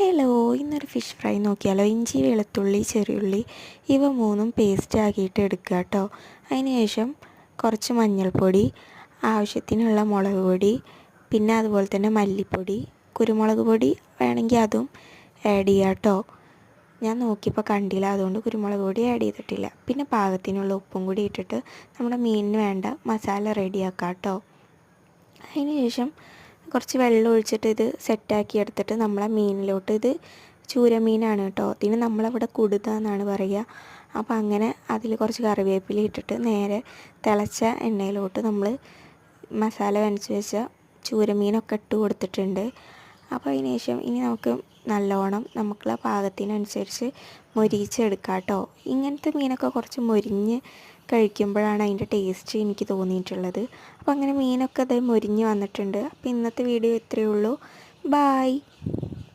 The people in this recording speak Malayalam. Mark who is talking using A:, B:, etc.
A: ഹലോ ഇന്നൊരു ഫിഷ് ഫ്രൈ നോക്കിയാലോ? ഇഞ്ചി വെളുത്തുള്ളി ചെറിയുള്ളി ഇവ മൂന്നും പേസ്റ്റ് ആക്കിയിട്ട് എടുക്കുക കേട്ടോ. അതിനുശേഷം കുറച്ച് മഞ്ഞൾപ്പൊടി ആവശ്യത്തിനുള്ള മുളക് പൊടി പിന്നെ അതുപോലെ തന്നെ മല്ലിപ്പൊടി കുരുമുളക് പൊടി വേണമെങ്കിൽ അതും ആഡ് ചെയ്യുക കേട്ടോ. ഞാൻ നോക്കിയപ്പോൾ കണ്ടില്ല അതുകൊണ്ട് കുരുമുളക് പൊടി ആഡ് ചെയ്തിട്ടില്ല. പിന്നെ പാകത്തിനുള്ള ഉപ്പും കൂടി ഇട്ടിട്ട് നമ്മുടെ മീനിന് വേണ്ട മസാല റെഡിയാക്കാം കേട്ടോ. അതിന് ശേഷം കുറച്ച് വെള്ളം ഒഴിച്ചിട്ട് ഇത് സെറ്റാക്കി എടുത്തിട്ട് നമ്മളെ മീനിലോട്ട് ഇത് ചൂരമീനാണ് കേട്ടോ. ഇതിന് നമ്മളവിടെ കുടുത എന്നാണ് പറയുക. അപ്പോൾ അങ്ങനെ അതിൽ കുറച്ച് കറിവേപ്പില ഇട്ടിട്ട് നേരെ തിളച്ച എണ്ണയിലോട്ട് നമ്മൾ മസാല വെനച്ച് വെച്ച ചൂരമീനൊക്കെ ഇട്ട് കൊടുത്തിട്ടുണ്ട്. അപ്പോൾ അതിന് ശേഷം ഇനി നമുക്ക് നല്ലോണം നമുക്കുള്ള പാകത്തിനനുസരിച്ച് മൊരിച്ചെടുക്കാം കേട്ടോ ഇങ്ങനത്തെ മീനൊക്കെ കുറച്ച് മൊരിഞ്ഞ് കഴിക്കുമ്പോഴാണ് അതിന്റെ ടേസ്റ്റ് എനിക്ക് തോന്നിയിട്ടുള്ളത്. അപ്പോൾ അങ്ങനെ മീനൊക്കെ അത് മൊരിഞ്ഞ് വന്നിട്ടുണ്ട്. അപ്പോൾ ഇന്നത്തെ വീഡിയോ ഇത്രയേ ഉള്ളൂ. ബായ്